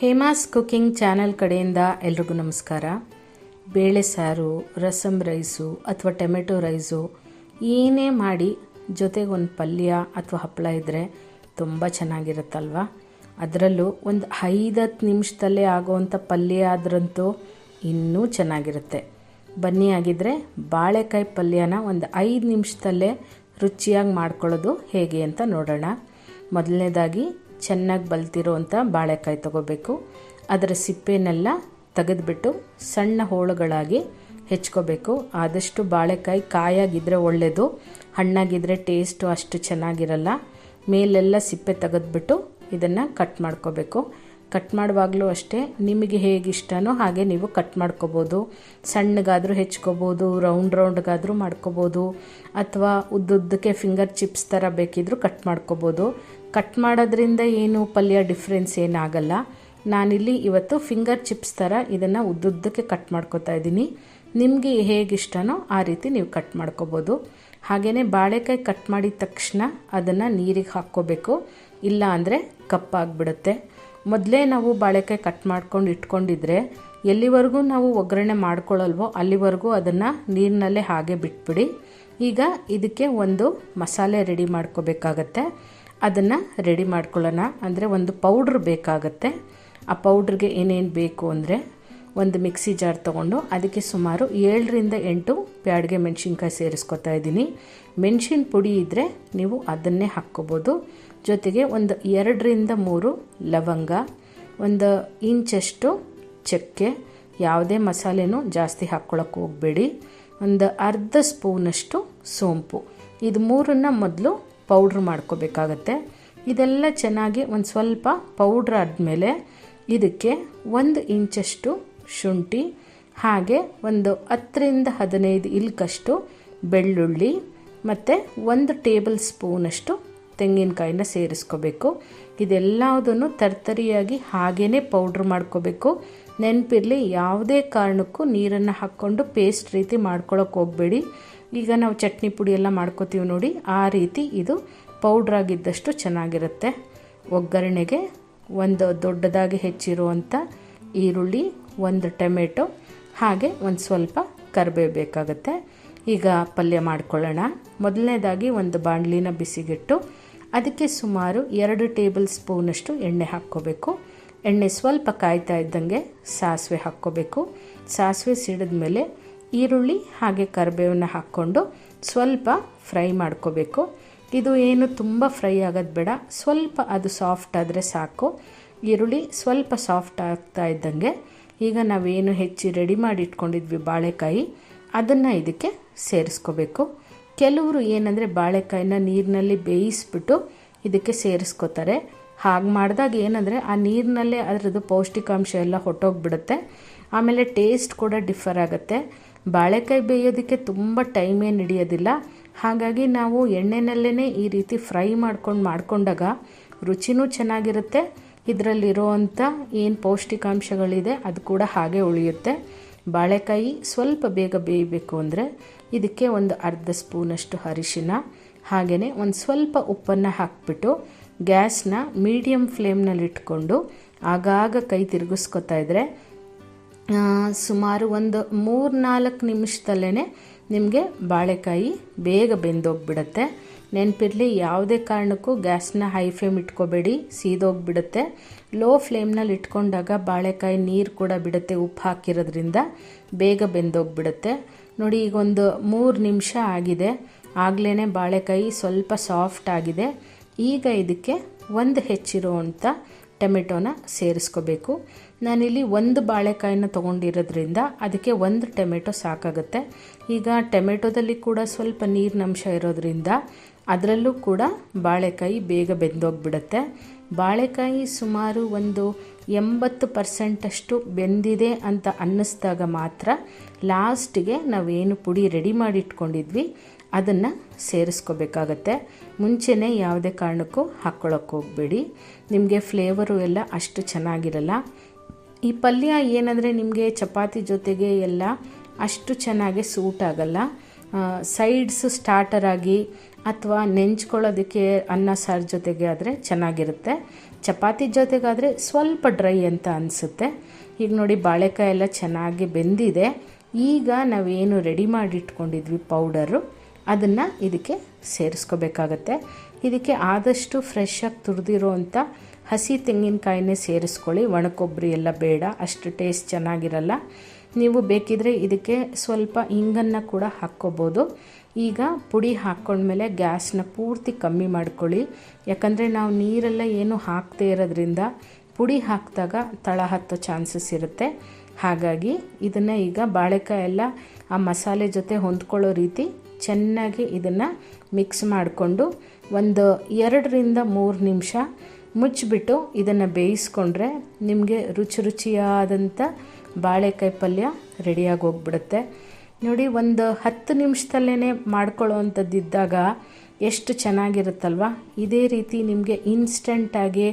Hema's cooking channel ಕಡೆಯಿಂದ ಎಲ್ರಿಗೂ ನಮಸ್ಕಾರ. ಬೇಳೆ ಸಾರು ರಸಮ್ ರೈಸು ಅಥವಾ ಟೊಮೆಟೊ ರೈಸು ಏನೇ ಮಾಡಿ ಜೊತೆಗೆ ಒಂದು ಪಲ್ಯ ಅಥವಾ ಹಪ್ಪಳ ಇದ್ದರೆ ತುಂಬ ಚೆನ್ನಾಗಿರುತ್ತಲ್ವ? ಅದರಲ್ಲೂ ಒಂದು ಐದತ್ತು ನಿಮಿಷದಲ್ಲೇ ಆಗೋವಂಥ ಪಲ್ಯ ಆದ್ರಂತೂ ಇನ್ನೂ ಚೆನ್ನಾಗಿರುತ್ತೆ. ಬನ್ನಿ ಆಗಿದ್ದರೆ ಬಾಳೆಕಾಯಿ ಪಲ್ಯನ ಒಂದು ಐದು ನಿಮಿಷದಲ್ಲೇ ರುಚಿಯಾಗಿ ಮಾಡ್ಕೊಳ್ಳೋದು ಹೇಗೆ ಅಂತ ನೋಡೋಣ. ಮೊದಲನೇದಾಗಿ ಚೆನ್ನಾಗಿ ಬಲ್ತಿರೋವಂಥ ಬಾಳೆಕಾಯಿ ತಗೋಬೇಕು. ಅದರ ಸಿಪ್ಪೆನೆಲ್ಲ ತೆಗೆದುಬಿಟ್ಟು ಸಣ್ಣ ಹೋಳುಗಳಾಗಿ ಹೆಚ್ಕೋಬೇಕು. ಆದಷ್ಟು ಬಾಳೆಕಾಯಿ ಕಾಯಾಗಿದ್ದರೆ ಒಳ್ಳೆಯದು ಹಣ್ಣಾಗಿದ್ದರೆ ಟೇಸ್ಟು ಅಷ್ಟು ಚೆನ್ನಾಗಿರಲ್ಲ. ಮೇಲೆಲ್ಲ ಸಿಪ್ಪೆ ತೆಗೆದ್ಬಿಟ್ಟು ಇದನ್ನು ಕಟ್ ಮಾಡ್ಕೋಬೇಕು. ಕಟ್ ಮಾಡುವಾಗಲೂ ಅಷ್ಟೇ ನಿಮಗೆ ಹೇಗೆ ಇಷ್ಟನೋ ಹಾಗೆ ನೀವು ಕಟ್ ಮಾಡ್ಕೋಬೋದು. ಸಣ್ಣಗಾದರೂ ಹೆಚ್ಕೋಬೋದು ರೌಂಡ್ ರೌಂಡ್ಗಾದರೂ ಮಾಡ್ಕೋಬೋದು. ಅಥವಾ ಉದ್ದುದ್ದಕ್ಕೆ ಫಿಂಗರ್ ಚಿಪ್ಸ್ ಥರ ಬೇಕಿದ್ದರೂ ಕಟ್ ಮಾಡ್ಕೋಬೋದು. ಕಟ್ ಮಾಡೋದ್ರಿಂದ ಏನು ಪಲ್ಯ ಡಿಫ್ರೆನ್ಸ್ ಏನಾಗಲ್ಲ. ನಾನಿಲ್ಲಿ ಇವತ್ತು ಫಿಂಗರ್ ಚಿಪ್ಸ್ ಥರ ಇದನ್ನು ಉದ್ದುದ್ದಕ್ಕೆ ಕಟ್ ಮಾಡ್ಕೋತಾ ಇದ್ದೀನಿ. ನಿಮಗೆ ಹೇಗಿಷ್ಟನೋ ಆ ರೀತಿ ನೀವು ಕಟ್ ಮಾಡ್ಕೋಬೋದು. ಹಾಗೆಯೇ ಬಾಳೆಕಾಯಿ ಕಟ್ ಮಾಡಿದ ತಕ್ಷಣ ಅದನ್ನು ನೀರಿಗೆ ಹಾಕ್ಕೋಬೇಕು. ಇಲ್ಲ ಅಂದರೆ ಕಪ್ಪಾಗಿಬಿಡುತ್ತೆ. ಮೊದಲೇ ನಾವು ಬಾಳೆಕಾಯಿ ಕಟ್ ಮಾಡ್ಕೊಂಡು ಇಟ್ಕೊಂಡಿದ್ರೆ ಎಲ್ಲಿವರೆಗೂ ನಾವು ಒಗ್ಗರಣೆ ಮಾಡ್ಕೊಳ್ಳಲ್ವೋ ಅಲ್ಲಿವರೆಗೂ ಅದನ್ನು ನೀರಿನಲ್ಲೇ ಹಾಗೆ ಬಿಟ್ಬಿಡಿ. ಈಗ ಇದಕ್ಕೆ ಒಂದು ಮಸಾಲೆ ರೆಡಿ ಮಾಡ್ಕೋಬೇಕಾಗತ್ತೆ. ಅದನ್ನು ರೆಡಿ ಮಾಡ್ಕೊಳ್ಳೋಣ. ಅಂದರೆ ಒಂದು ಪೌಡ್ರ್ ಬೇಕಾಗತ್ತೆ. ಆ ಪೌಡ್ರಿಗೆ ಏನೇನು ಬೇಕು ಅಂದರೆ ಒಂದು ಮಿಕ್ಸಿ ಜಾರ್ ತೊಗೊಂಡು ಅದಕ್ಕೆ ಸುಮಾರು ಏಳರಿಂದ ಎಂಟು ಪ್ಯಾಡ್ಗೆ ಮೆಣಸಿನ್ಕಾಯಿ ಸೇರಿಸ್ಕೊತಾ ಇದ್ದೀನಿ. ಮೆಣಸಿನ ಪುಡಿ ಇದ್ದರೆ ನೀವು ಅದನ್ನೇ ಹಾಕ್ಕೋಬೋದು. ಜೊತೆಗೆ ಒಂದು ಎರಡರಿಂದ ಮೂರು ಲವಂಗ, ಒಂದು ಇಂಚಷ್ಟು ಚಕ್ಕೆ, ಯಾವುದೇ ಮಸಾಲೆನೂ ಜಾಸ್ತಿ ಹಾಕ್ಕೊಳಕ್ಕೆ ಹೋಗಬೇಡಿ. ಒಂದು ಅರ್ಧ ಸ್ಪೂನಷ್ಟು ಸೋಂಪು. ಇದು ಮೂರನ್ನು ಮೊದಲು ಪೌಡ್ರ್ ಮಾಡ್ಕೋಬೇಕಾಗತ್ತೆ. ಇದೆಲ್ಲ ಚೆನ್ನಾಗಿ ಒಂದು ಸ್ವಲ್ಪ ಪೌಡ್ರ್ ಆದಮೇಲೆ ಇದಕ್ಕೆ ಒಂದು ಇಂಚಷ್ಟು ಶುಂಠಿ, ಹಾಗೆ ಒಂದು ಹತ್ತರಿಂದ ಹದಿನೈದು ಇಲ್ಕಷ್ಟು ಬೆಳ್ಳುಳ್ಳಿ ಮತ್ತು ಒಂದು ಟೇಬಲ್ ಸ್ಪೂನಷ್ಟು ತೆಂಗಿನಕಾಯಿನ ಸೇರಿಸ್ಕೋಬೇಕು. ಇದೆಲ್ಲದನ್ನು ತರ್ತರಿಯಾಗಿ ಹಾಗೇ ಪೌಡ್ರ್ ಮಾಡ್ಕೋಬೇಕು. ನೆನಪಿರಲಿ, ಯಾವುದೇ ಕಾರಣಕ್ಕೂ ನೀರನ್ನು ಹಾಕ್ಕೊಂಡು ಪೇಸ್ಟ್ ರೀತಿ ಮಾಡ್ಕೊಳಕ್ಕೆ ಹೋಗಬೇಡಿ. ಈಗ ನಾವು ಚಟ್ನಿ ಪುಡಿ ಎಲ್ಲ ಮಾಡ್ಕೋತೀವಿ ನೋಡಿ, ಆ ರೀತಿ ಇದು ಪೌಡ್ರಾಗಿದ್ದಷ್ಟು ಚೆನ್ನಾಗಿರುತ್ತೆ. ಒಗ್ಗರಣೆಗೆ ಒಂದು ದೊಡ್ಡದಾಗಿ ಹೆಚ್ಚಿರುವಂಥ ಈರುಳ್ಳಿ ಒಂದು ಟೊಮೆಟೊ, ಹಾಗೆ ಒಂದು ಸ್ವಲ್ಪ ಕರಿಬೇವು ಬೇಕಾಗುತ್ತೆ. ಈಗ ಪಲ್ಯ ಮಾಡ್ಕೊಳ್ಳೋಣ. ಮೊದಲನೇದಾಗಿ ಒಂದು ಬಾಣಲಿನ ಬಿಸಿಗಿಟ್ಟು, ಅದಕ್ಕೆ ಸುಮಾರು ಎರಡು ಟೇಬಲ್ ಸ್ಪೂನಷ್ಟು ಎಣ್ಣೆ ಹಾಕ್ಕೋಬೇಕು. ಎಣ್ಣೆ ಸ್ವಲ್ಪ ಕಾಯ್ತಾ ಇದ್ದಂಗೆ ಸಾಸಿವೆ ಹಾಕ್ಕೋಬೇಕು. ಸಾಸಿವೆ ಸಿಡಿದ ಮೇಲೆ ಈರುಳ್ಳಿ ಹಾಗೆ ಕರಿಬೇವನ್ನ ಹಾಕ್ಕೊಂಡು ಸ್ವಲ್ಪ ಫ್ರೈ ಮಾಡ್ಕೋಬೇಕು. ಇದು ಏನು ತುಂಬ ಫ್ರೈ ಆಗೋದು ಬೇಡ, ಸ್ವಲ್ಪ ಅದು ಸಾಫ್ಟ್ ಆದರೆ ಸಾಕು. ಈರುಳ್ಳಿ ಸ್ವಲ್ಪ ಸಾಫ್ಟ್ ಆಗ್ತಾ ಇದ್ದಂಗೆ ಈಗ ನಾವೇನು ಹೆಚ್ಚಿ ರೆಡಿ ಮಾಡಿ ಇಟ್ಕೊಂಡಿದ್ವಿ ಬಾಳೆಕಾಯಿ, ಅದನ್ನು ಇದಕ್ಕೆ ಸೇರಿಸ್ಕೋಬೇಕು. ಕೆಲವರು ಏನಂದರೆ ಬಾಳೆಕಾಯಿನ ನೀರಿನಲ್ಲಿ ಬೇಯಿಸ್ಬಿಟ್ಟು ಇದಕ್ಕೆ ಸೇರಿಸ್ಕೋತಾರೆ. ಹಾಗೆ ಮಾಡಿದಾಗ ಏನಂದರೆ ಆ ನೀರಿನಲ್ಲೇ ಅದರದ್ದು ಪೌಷ್ಟಿಕಾಂಶ ಎಲ್ಲ ಹೊಟ್ಟೋಗ್ಬಿಡುತ್ತೆ. ಆಮೇಲೆ ಟೇಸ್ಟ್ ಕೂಡ ಡಿಫರ್ ಆಗುತ್ತೆ. ಬಾಳೆಕಾಯಿ ಬೇಯೋದಕ್ಕೆ ತುಂಬ ಟೈಮ್ ಏನು ಹಿಡಿಯೋದಿಲ್ಲ. ಹಾಗಾಗಿ ನಾವು ಎಣ್ಣೆನಲ್ಲೇ ಈ ರೀತಿ ಫ್ರೈ ಮಾಡ್ಕೊಂಡು ಮಾಡ್ಕೊಂಡಾಗ ರುಚಿನೂ ಚೆನ್ನಾಗಿರುತ್ತೆ. ಇದರಲ್ಲಿರೋವಂಥ ಏನು ಪೌಷ್ಟಿಕಾಂಶಗಳಿದೆ ಅದು ಕೂಡ ಹಾಗೆ ಉಳಿಯುತ್ತೆ. ಬಾಳೆಕಾಯಿ ಸ್ವಲ್ಪ ಬೇಗ ಬೇಯಬೇಕು ಅಂದರೆ ಇದಕ್ಕೆ ಒಂದು ಅರ್ಧ ಸ್ಪೂನಷ್ಟು ಅರಿಶಿನ ಹಾಗೆಯೇ ಒಂದು ಸ್ವಲ್ಪ ಉಪ್ಪನ್ನು ಹಾಕ್ಬಿಟ್ಟು ಗ್ಯಾಸ್ನ ಮೀಡಿಯಮ್ ಫ್ಲೇಮ್ನಲ್ಲಿಟ್ಕೊಂಡು ಆಗಾಗ ಕೈ ತಿರುಗಿಸ್ಕೊತಾ ಇದ್ದರೆ ಸುಮಾರು ಒಂದು ಮೂರು ನಾಲ್ಕು ನಿಮಿಷದಲ್ಲೇ ನಿಮಗೆ ಬಾಳೆಕಾಯಿ ಬೇಗ ಬೆಂದೋಗ್ಬಿಡುತ್ತೆ. ನೆನಪಿರಲಿ, ಯಾವುದೇ ಕಾರಣಕ್ಕೂ ಗ್ಯಾಸ್ನ ಹೈ ಫ್ಲೇಮ್ ಇಟ್ಕೋಬೇಡಿ, ಸೀದೋಗ್ಬಿಡುತ್ತೆ. ಲೋ ಫ್ಲೇಮ್ನಲ್ಲಿ ಇಟ್ಕೊಂಡಾಗ ಬಾಳೆಕಾಯಿ ನೀರು ಕೂಡ ಬಿಡುತ್ತೆ, ಉಪ್ಪು ಹಾಕಿರೋದ್ರಿಂದ. ಬೇಗ ಬೆಂದೋಗ್ಬಿಡುತ್ತೆ. ನೋಡಿ ಈಗ ಒಂದು ಮೂರು ನಿಮಿಷ ಆಗಿದೆ. ಆಗಲೇ ಬಾಳೆಕಾಯಿ ಸ್ವಲ್ಪ ಸಾಫ್ಟ್ ಆಗಿದೆ. ಈಗ ಇದಕ್ಕೆ ಒಂದು ಹೆಚ್ಚಿರುವಂಥ ಟೊಮೆಟೊನ ಸೇರಿಸ್ಕೋಬೇಕು. ನಾನಿಲ್ಲಿ ಒಂದು ಬಾಳೆಕಾಯಿನ ತೊಗೊಂಡಿರೋದ್ರಿಂದ ಅದಕ್ಕೆ ಒಂದು ಟೊಮೆಟೊ ಸಾಕಾಗುತ್ತೆ. ಈಗ ಟೊಮೆಟೊದಲ್ಲಿ ಕೂಡ ಸ್ವಲ್ಪ ನೀರಿನಂಶ ಇರೋದ್ರಿಂದ ಅದರಲ್ಲೂ ಕೂಡ ಬಾಳೆಕಾಯಿ ಬೇಗ ಬೆಂದೋಗ್ಬಿಡುತ್ತೆ. ಬಾಳೆಕಾಯಿ ಸುಮಾರು ಒಂದು ಎಂಬತ್ತು ಪರ್ಸೆಂಟಷ್ಟು ಬೆಂದಿದೆ ಅಂತ ಅನ್ನಿಸ್ದಾಗ ಮಾತ್ರ ಲಾಸ್ಟಿಗೆ ನಾವೇನು ಪುಡಿ ರೆಡಿ ಮಾಡಿ ಇಟ್ಕೊಂಡಿದ್ವಿ ಅದನ್ನು ಸೇರಿಸ್ಕೋಬೇಕಾಗತ್ತೆ. ಮುಂಚೆನೇ ಯಾವುದೇ ಕಾರಣಕ್ಕೂ ಹಾಕ್ಕೊಳಕ್ಕೆ ಹೋಗಬೇಡಿ. ನಿಮಗೆ ಫ್ಲೇವರು ಎಲ್ಲ ಅಷ್ಟು ಚೆನ್ನಾಗಿರಲ್ಲ. ಈ ಪಲ್ಯ ಏನಂದರೆ ನಿಮಗೆ ಚಪಾತಿ ಜೊತೆಗೆ ಎಲ್ಲ ಅಷ್ಟು ಚೆನ್ನಾಗಿ ಸೂಟ್ ಆಗಲ್ಲ. ಸೈಡ್ಸ್ ಸ್ಟಾರ್ಟರ್ ಆಗಿ ಅಥವಾ ನೆಂಚ್ಕೊಳ್ಳೋದಕ್ಕೆ ಅನ್ನ ಸಾರು ಜೊತೆಗೆ ಆದರೆ ಚೆನ್ನಾಗಿರುತ್ತೆ. ಚಪಾತಿ ಜೊತೆಗಾದರೆ ಸ್ವಲ್ಪ ಡ್ರೈ ಅಂತ ಅನಿಸುತ್ತೆ. ಈಗ ನೋಡಿ ಬಾಳೆಕಾಯಿ ಎಲ್ಲ ಚೆನ್ನಾಗಿ ಬೆಂದಿದೆ. ಈಗ ನಾವೇನು ರೆಡಿ ಮಾಡಿ ಇಟ್ಕೊಂಡಿದ್ವಿ ಪೌಡರು, ಅದನ್ನು ಇದಕ್ಕೆ ಸೇರಿಸ್ಕೋಬೇಕಾಗತ್ತೆ. ಇದಕ್ಕೆ ಆದಷ್ಟು ಫ್ರೆಶ್ ಆಗಿ ತುರಿದಿರೋ ಹಸಿ ತೆಂಗಿನಕಾಯಿನೇ ಸೇರಿಸ್ಕೊಳ್ಳಿ. ಒಣಕೊಬ್ಬರಿ ಎಲ್ಲ ಬೇಡ, ಅಷ್ಟು ಟೇಸ್ಟ್ ಚೆನ್ನಾಗಿರಲ್ಲ. ನೀವು ಬೇಕಿದ್ರೆ ಇದಕ್ಕೆ ಸ್ವಲ್ಪ ಇಂಗನ್ನು ಕೂಡ ಹಾಕ್ಕೋಬೋದು. ಈಗ ಪುಡಿ ಹಾಕ್ಕೊಂಡ್ಮೇಲೆ ಗ್ಯಾಸ್ನ ಪೂರ್ತಿ ಕಮ್ಮಿ ಮಾಡ್ಕೊಳ್ಳಿ. ಯಾಕಂದರೆ ನಾವು ನೀರೆಲ್ಲ ಏನು ಹಾಕದೇ ಇರೋದ್ರಿಂದ ಪುಡಿ ಹಾಕಿದಾಗ ತಳ ಹತ್ತೋ ಚಾನ್ಸಸ್ ಇರುತ್ತೆ. ಹಾಗಾಗಿ ಇದನ್ನು ಈಗ ಬಾಳೆಕಾಯಿ ಎಲ್ಲ ಆ ಮಸಾಲೆ ಜೊತೆ ಹೊಂದ್ಕೊಳ್ಳೋ ರೀತಿ ಚೆನ್ನಾಗಿ ಇದನ್ನು ಮಿಕ್ಸ್ ಮಾಡಿಕೊಂಡು ಒಂದು ಎರಡರಿಂದ ಮೂರು ನಿಮಿಷ ಮುಚ್ಚಿಬಿಟ್ಟು ಇದನ್ನು ಬೇಯಿಸ್ಕೊಂಡ್ರೆ ನಿಮಗೆ ರುಚಿ ರುಚಿಯಾದಂಥ ಬಾಳೆಕಾಯಿ ಪಲ್ಯ ರೆಡಿಯಾಗಿ ಹೋಗ್ಬಿಡುತ್ತೆ. ನೋಡಿ, ಒಂದು ಹತ್ತು ನಿಮಿಷದಲ್ಲೇ ಮಾಡ್ಕೊಳ್ಳೋ ಅಂಥದ್ದಿದ್ದಾಗ ಎಷ್ಟು ಚೆನ್ನಾಗಿರುತ್ತಲ್ವ? ಇದೇ ರೀತಿ ನಿಮಗೆ ಇನ್ಸ್ಟೆಂಟಾಗಿ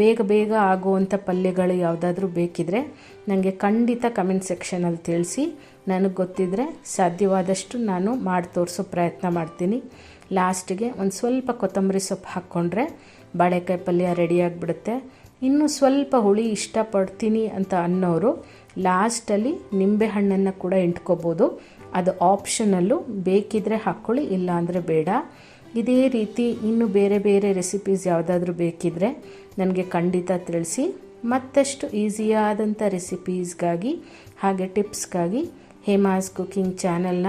ಬೇಗ ಬೇಗ ಆಗುವಂಥ ಪಲ್ಯಗಳು ಯಾವುದಾದ್ರೂ ಬೇಕಿದ್ರೆ ನನಗೆ ಖಂಡಿತ ಕಮೆಂಟ್ ಸೆಕ್ಷನಲ್ಲಿ ತಿಳಿಸಿ. ನನಗೆ ಗೊತ್ತಿದ್ದರೆ ಸಾಧ್ಯವಾದಷ್ಟು ನಾನು ಮಾಡಿ ತೋರಿಸೋ ಪ್ರಯತ್ನ ಮಾಡ್ತೀನಿ. ಲಾಸ್ಟಿಗೆ ಒಂದು ಸ್ವಲ್ಪ ಕೊತ್ತಂಬರಿ ಸೊಪ್ಪು ಹಾಕ್ಕೊಂಡ್ರೆ ಬಾಳೆಕಾಯಿ ಪಲ್ಯ ರೆಡಿಯಾಗಿಬಿಡುತ್ತೆ ಇನ್ನು ಸ್ವಲ್ಪ ಹುಳಿ ಇಷ್ಟಪಡ್ತೀನಿ ಅಂತ ಅನ್ನೋರು ಲಾಸ್ಟಲ್ಲಿ ನಿಂಬೆಹಣ್ಣನ್ನು ಕೂಡ ಇಂಟ್ಕೋಬೋದು ಅದು ಆಪ್ಷನಲ್ಲು ಬೇಕಿದ್ರೆ ಹಾಕ್ಕೊಳ್ಳಿ ಇಲ್ಲಾಂದರೆ ಬೇಡ. ಇದೇ ರೀತಿ ಇನ್ನು ಬೇರೆ ಬೇರೆ ರೆಸಿಪೀಸ್ ಯಾವುದಾದ್ರೂ ಬೇಕಿದ್ರೆ ನನಗೆ ಖಂಡಿತ ತಿಳಿಸಿ. ಮತ್ತಷ್ಟು ಈಸಿಯಾದಂಥ ರೆಸಿಪೀಸ್ಗಾಗಿ ಹಾಗೆ ಟಿಪ್ಸ್ಗಾಗಿ ಹೇಮಾಸ್ ಕುಕಿಂಗ್ ಚಾನೆಲ್ನ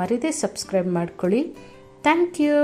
ಮರಿದೇ ಸಬ್ಸ್ಕ್ರೈಬ್ ಮಾಡ್ಕೊಳ್ಳಿ. Thank you